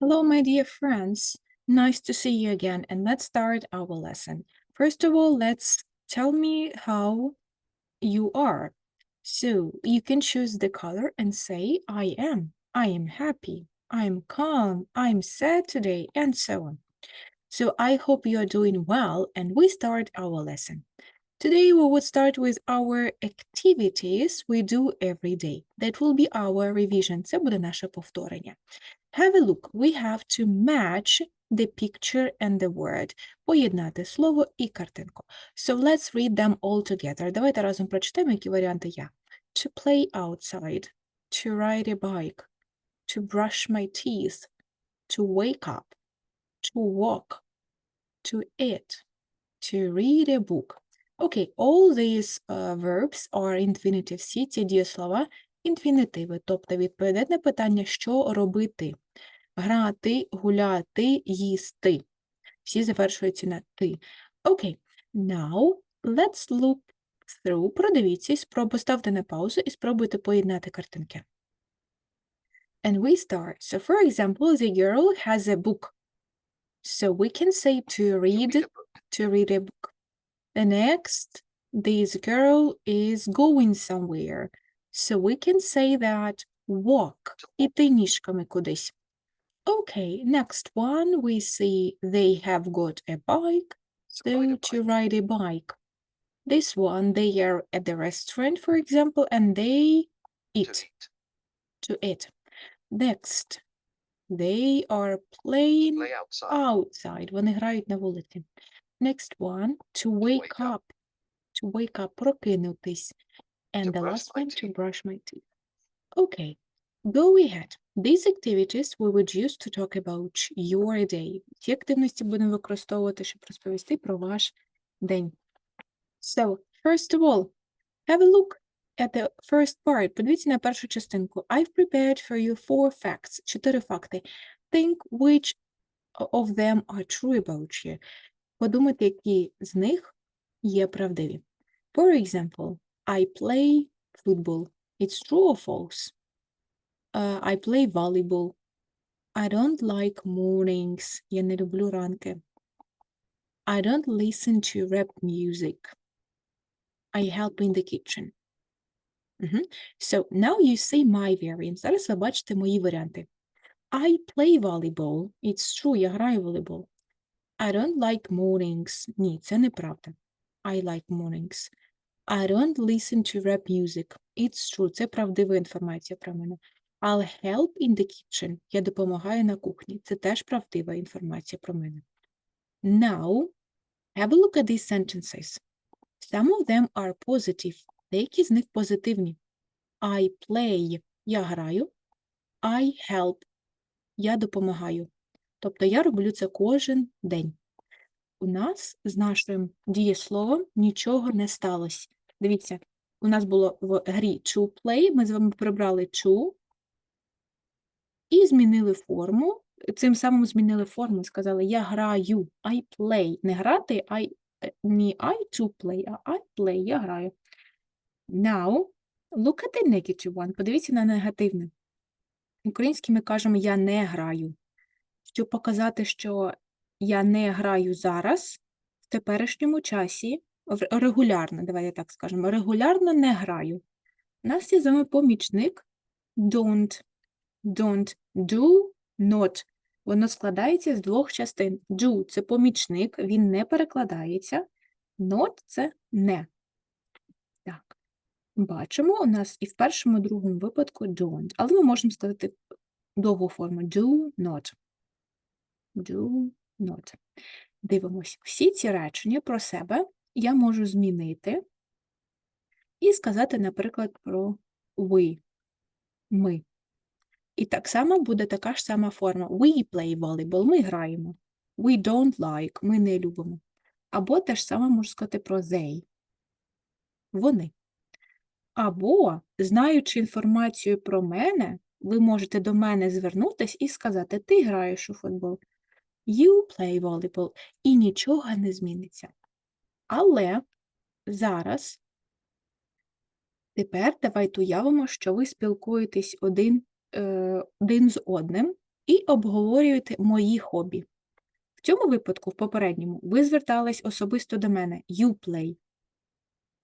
Hello, my dear friends. Nice to see you again, and let's start our lesson. First of all, let's tell me how you are. So you can choose the color and say, I am, I am happy, I am calm, I am sad today, and so on. So I hope you are doing well, and we start our lesson. Today we would start with our activities we do every day. That will be our revision. Це буде наше повторення. Have a look. We have to match the picture and the word. Поєднати слово і картинку. So let's read them all together. Давайте разом прочитаємо, які варіанти є. To play outside, to ride a bike, to brush my teeth, to wake up, to walk, to eat, to read a book. Okay, all these uh, verbs are infinitive. Всі ці дієслова інфінітиви, тобто відповідать на питання, що робити. Грати, гуляти, їсти. Всі завершуються на ти. Окей, now let's look through. Продивіться спробуйте ставте на паузу і спробуйте поєднати картинки. And we start. So, for example, the girl has a book. So we can say to read, to read a book. The next, this girl is going somewhere. So we can say that walk, іти ніжками кудись. Okay, next one we see they have got a bike, so ride a to ride a bike. This one, they are at the restaurant, for example, and they to eat, eat. to eat. Next, they are playing Play outside. outside. Вони грають на вулиці. Next one, to wake wake up. up. To wake up, прокинутись. And To the brush last my one, to teeth. brush my teeth. Okay, go ahead. These activities we would use to talk about your day. Ці активності будемо використовувати, щоб розповісти про ваш день. So, first of all, have a look at the first part. Подивіться на першу частинку. I've prepared for you four facts. Чотири факти. Think which o- of them are true about you. Подумайте, які з них є правдиві. For example, I play football. It's true or false? Uh, I play volleyball. I don't like mornings. Я не люблю ранки. I don't listen to rap music. I help in the kitchen. Мгм. So now you see my variants. Зараз ви бачите мої варіанти. I play volleyball. It's true, я граю в волейбол. I don't like mornings. Ні, це неправда. I like mornings. I don't listen to rap music. It's true, це правдива інформація про мене. I'll help in the kitchen. Я допомагаю на кухні. Це теж правдива інформація про мене. Now, have a look at these sentences. Some of them are positive. Деякі з них позитивні. I play – я граю. I help – я допомагаю. Тобто я роблю це кожен день. У нас з нашим дієсловом нічого не сталося. Дивіться, у нас було в грі to play, ми з вами прибрали to і змінили форму. Цим самим змінили форму, сказали я граю, I play. Не грати, I, е, не I to play, а I play, я граю. Now, look at the negative one. Подивіться на негативне. Українські ми кажемо я не граю. Щоб показати, що я не граю зараз, в теперішньому часі, регулярно, давайте так скажемо, регулярно не граю. У нас є з вами помічник don't. Don't do not. Воно складається з двох частин. Do – це помічник, він не перекладається. Not – це не. Так. Бачимо, у нас і в першому, і другому випадку don't. Але ми можемо сказати довгу форму do not. Do not. Дивимось. Всі ці речення про себе я можу змінити і сказати, наприклад, про we. Ми. І так само буде така ж сама форма. We play volleyball. Ми граємо. We don't like. Ми не любимо. Або те ж саме можу сказати про they. Вони. Або, знаючи інформацію про мене, ви можете до мене звернутися і сказати: Ти граєш у футбол. You play volleyball. І нічого не зміниться. Але зараз тепер давайте уявимо, що ви спілкуєтесь один, е, один з одним, і обговорюєте мої хобі. В цьому випадку, в попередньому, ви звертались особисто до мене. You play.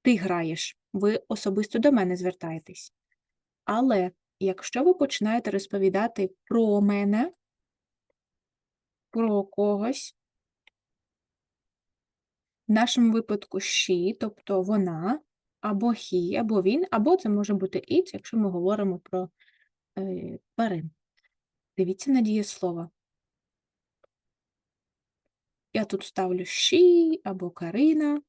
Ти граєш. Ви особисто до мене звертаєтесь. Але якщо ви починаєте розповідати про мене, про когось, в нашому випадку she, тобто вона, або he, або він, або це може бути it, якщо ми говоримо про е, тварин. Дивіться на дієслова. Я тут ставлю she або Карина.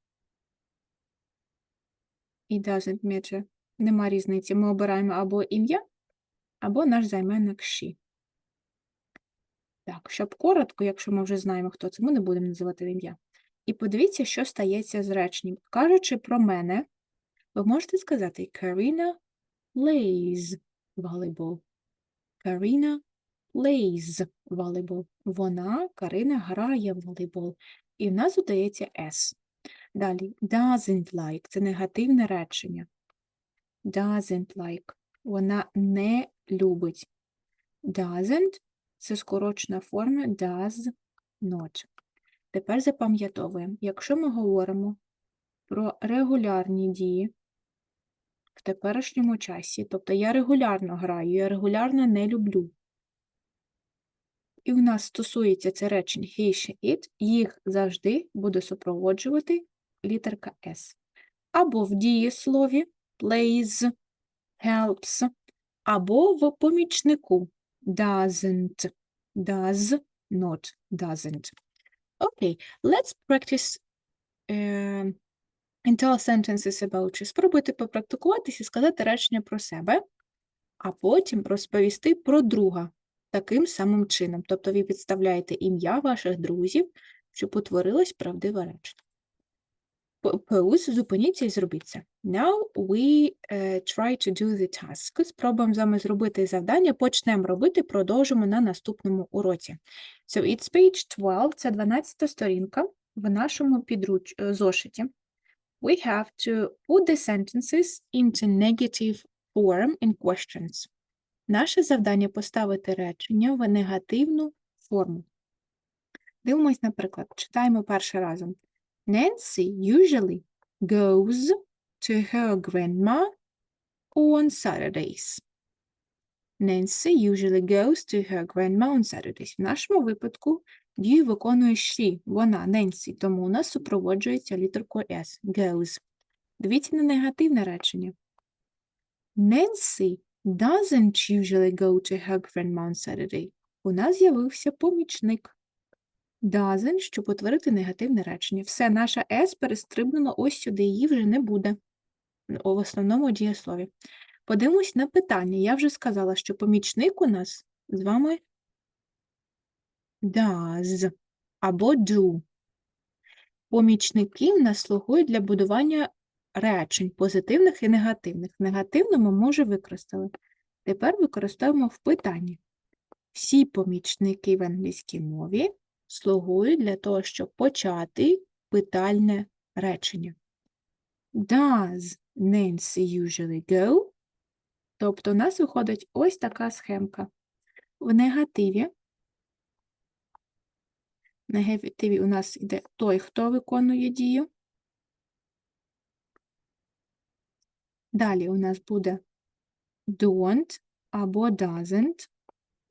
It doesn't matter. Нема різниці. Ми обираємо або ім'я, або наш займенник she. Так, щоб коротко, якщо ми вже знаємо, хто це, ми не будемо називати ім'я. І подивіться, що стається з реченням. Кажучи про мене, ви можете сказати Карina plays volleyball. Карина plays volleyball. Вона, Карина, грає в волейбол. І в нас додається S. Далі doesn't like це негативне речення. Doesn't like. Вона не любить. Doesn't це скорочена форма does not. Тепер запам'ятовуємо, якщо ми говоримо про регулярні дії в теперішньому часі, тобто я регулярно граю, я регулярно не люблю. І в нас стосується це речень he, she, it, їх завжди буде супроводжувати літерка S. Або в дієслові plays, helps, або в помічнику doesn't, does not, doesn't. Окей, let's practice uh, and sentences about you. Спробуйте попрактикуватися і сказати речення про себе, а потім розповісти про друга таким самим чином. Тобто ви підставляєте ім'я ваших друзів, щоб утворилось правдиве речення. Pause, зупиніться і зробіть це. Now we uh, try to do the task. Спробуємо з вами зробити завдання, почнемо робити, продовжимо на наступному уроці. So it's page 12, це 12 сторінка в нашому підруч... зошиті. We have to put the sentences into negative form in questions. Наше завдання поставити речення в негативну форму. Дивимось, наприклад, читаємо перший разом. Nancy usually goes to her grandma on Saturdays. Nancy usually goes to her grandma on Saturdays. В нашому випадку дію виконує she, вона, Ненсі, тому у нас супроводжується літеркою S, goes. Дивіться на негативне речення. Nancy doesn't usually go to her grandma on Saturday. У нас з'явився помічник. Doesn't, щоб утворити негативне речення. Все, наша S перестрибнула ось сюди, її вже не буде в основному дієслові. Подивимось на питання. Я вже сказала, що помічник у нас з вами does або do. Помічники в нас слугують для будування речень позитивних і негативних. Негативно ми може використали. Тепер використовуємо в питанні. Всі помічники в англійській мові слугують для того, щоб почати питальне речення. Does Nancy usually go? Тобто у нас виходить ось така схемка. В негативі. В негативі у нас йде той, хто виконує дію. Далі у нас буде don't або doesn't,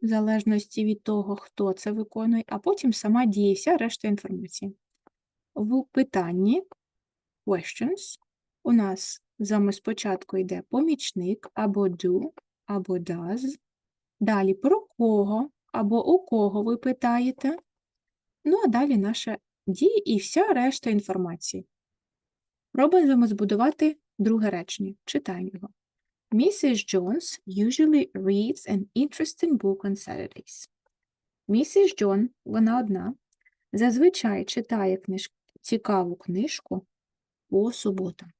в залежності від того, хто це виконує, а потім сама діє, вся решта інформації. В питанні questions у нас з вами спочатку йде помічник або do, або does. Далі про кого або у кого ви питаєте. Ну, а далі наша дія і вся решта інформації. Пробуємо збудувати друге речення. Читаємо його. Mrs. Jones usually reads an interesting book on Saturdays. Місіс Джон, вона одна, зазвичай читає книж... цікаву книжку по суботам.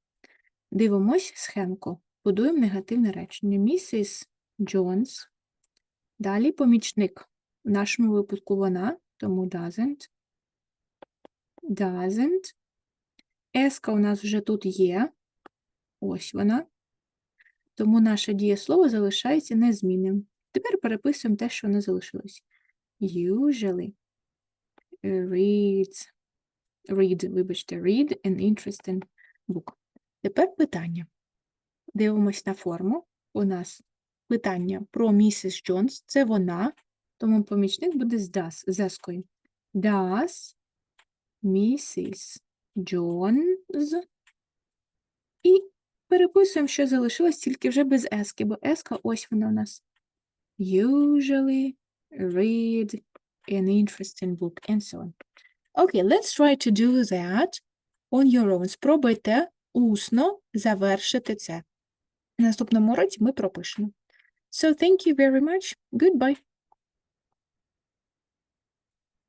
Дивимось схемку. Будуємо негативне речення. Місіс Джонс. Далі помічник. В нашому випадку вона, тому doesn't. Doesn't. Еска у нас вже тут є. Ось вона. Тому наше дієслово залишається незмінним. Тепер переписуємо те, що не залишилось. usually reads, read, вибачте, read an interesting book. Тепер питання. Дивимось на форму. У нас питання про місіс Джонс. Це вона, тому помічник буде з does, з ескою. Does Mrs. Jones і переписуємо, що залишилось, тільки вже без ески, бо еска ось вона у нас. Usually read an interesting book and so on. Okay, let's try to do that on your own. Спробуйте усно завершити це. В наступному році ми пропишемо. So thank you very much. Goodbye.